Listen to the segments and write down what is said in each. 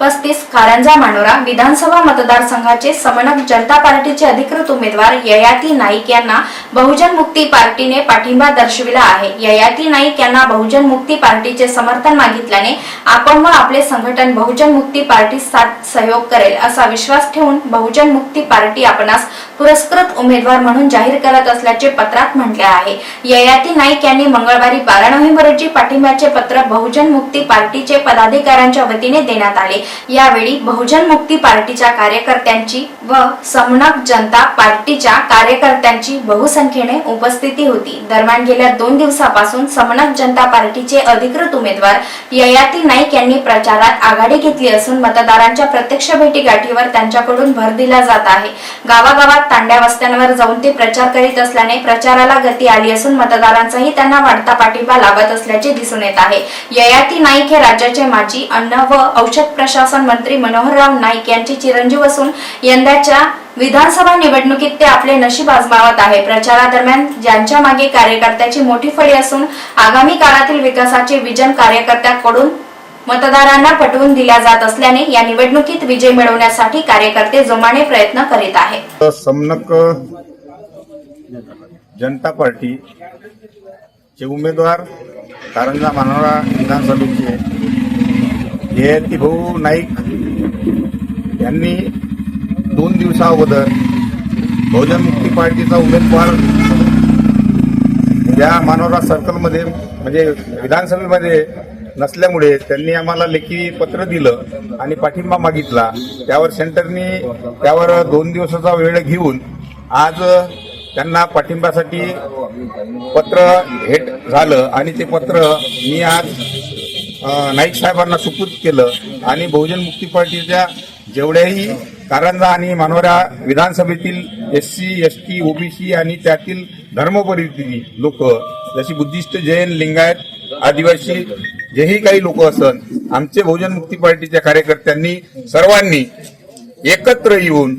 पस्तीस कारंजा मानोरा विधानसभा मतदारसंघाचे समनक जनता पार्टीचे अधिकृत उमेदवार ययाती नाईक यांना बहुजन मुक्ती पार्टीने पाठिंबा दर्शविला आहे. ययाती नाईक यांना बहुजन मुक्ती पार्टीचे समर्थन मागितल्याने आपण व आपले संघटन बहुजन मुक्ती पार्टी साथ सहयोग करेल असा विश्वास ठेवून बहुजन मुक्ती पार्टी आपणास पुरस्कृत उमेदवार म्हणून जाहीर करत असल्याचे पत्रात म्हटले आहे. ययाती नाईक यांनी मंगळवारी बारा नोव्हेंबर रोजी पाठिंब्याचे पत्र बहुजन मुक्ती पार्टीचे पदाधिकाऱ्यांच्या वतीने देण्यात आले. यावेळी बहुजन मुक्ती पार्टीच्या कार्यकर्त्यांची व समनक जनता पार्टीच्या कार्यकर्त्यांची बहुसंख्येने उपस्थिती होती. दरम्यान गेल्या दोन दिवसापासून समनक जनता पार्टीचे अधिकृत उमेदवार ययाती नाईक यांनी प्रचारात आघाडी घेतली असून मतदारांच्या प्रत्यक्ष भेटीगाठीवर त्यांच्याकडून भर दिला जात आहे. गावागावात तांड्या वस्त्यांवर जाऊन ते प्रचार करीत असल्याने प्रचाराला गती आली असून मतदारांचाही त्यांना वाढता पाठिंबा लाभत असल्याचे दिसून येत आहे. ययाती नाईक हे राज्याचे माजी अन्न व औषध प्रशासन मंत्री मनोहरराव नाईक यांचे चिरंजीव असून यंदाच्या विधानसभा निवडणुकीत ते आपले नशीब आजमावत आहे. प्रचारादरम्यान ज्यांच्या मागे कार्यकर्त्याची मोठी फळी असून आगामी काळातील विकासाचे विजन कार्यकर्त्याकडून मतदारांना पटवून दिल्या जात असल्याने या निवडणुकीत विजय मिळवण्यासाठी कार्यकर्ते जोमाने प्रयत्न करीत आहेत. समनक जनता पार्टी चे उमेदवार कारंजा मानोरा विधानसभेचे ययाती भाऊ नाईक यांनी दोन दिवसा अगोदर बहुजन मुक्ती पार्टीचा उमेदवार या मानोरा सर्कलमध्ये म्हणजे विधानसभेमध्ये नसल्यामुळे त्यांनी आम्हाला लेखी पत्र दिलं आणि पाठिंबा मागितला. त्यावर सेंटरनी त्यावर दोन दिवसाचा वेळ घेऊन आज त्यांना पाठिंब्यासाठी पत्र भेट झालं आणि ते पत्र मी आज नाईक साहेबांना सुपूर्द केलं आणि बहुजन मुक्ती पार्टीच्या जेवढ्याही कारंजा आणि मानवऱ्या विधानसभेतील S C S T OBC आणि त्यातील धर्मपरिधी लोक जशी बुद्धिस्ट जैन लिंगायत आदिवासी जेही काही लोक असत आमचे बहुजन मुक्ती पार्टीच्या कार्यकर्त्यांनी सर्वांनी एकत्र येऊन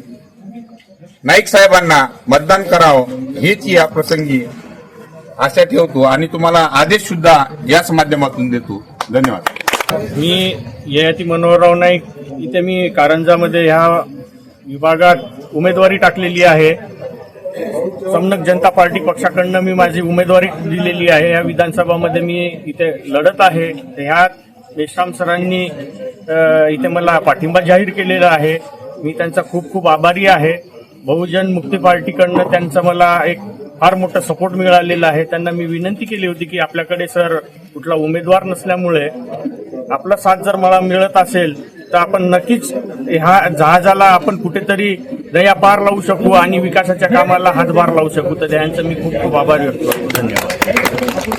नाईक साहेबांना मतदान करावं हीच या प्रसंगी आशा ठेवतो आणि तुम्हाला आदेश सुद्धा याच माध्यमातून देतो. धन्यवाद. मी ययाती मनोहरराव नाईक इथे मी कारंजामध्ये ह्या विभागात उमेदवारी टाकलेली आहे. समनक जनता पार्टी पक्षाकडनं मी माझी उमेदवारी दिलेली आहे. या विधानसभामध्ये मी इथे लढत आहे. ह्या मेश्राम सरांनी इथे मला पाठिंबा जाहीर केलेला आहे. मी त्यांचा खूप खूप आभारी आहे. बहुजन मुक्ती पार्टीकडनं त्यांचा मला एक फार मोठा सपोर्ट मिळालेला आहे. त्यांना मी विनंती केली होती की आपल्याकडे सर कुठला उमेदवार नसल्यामुळे आपला साथ जर मला मिळत असेल तर आपण नक्कीच ह्या जहाजाला आपण कुठेतरी दया पार लावू शकू आणि विकासाच्या कामाला हातभार लावू शकू. तर त्यांचं मी खूप खूप आभार व्यक्त करतो. धन्यवाद.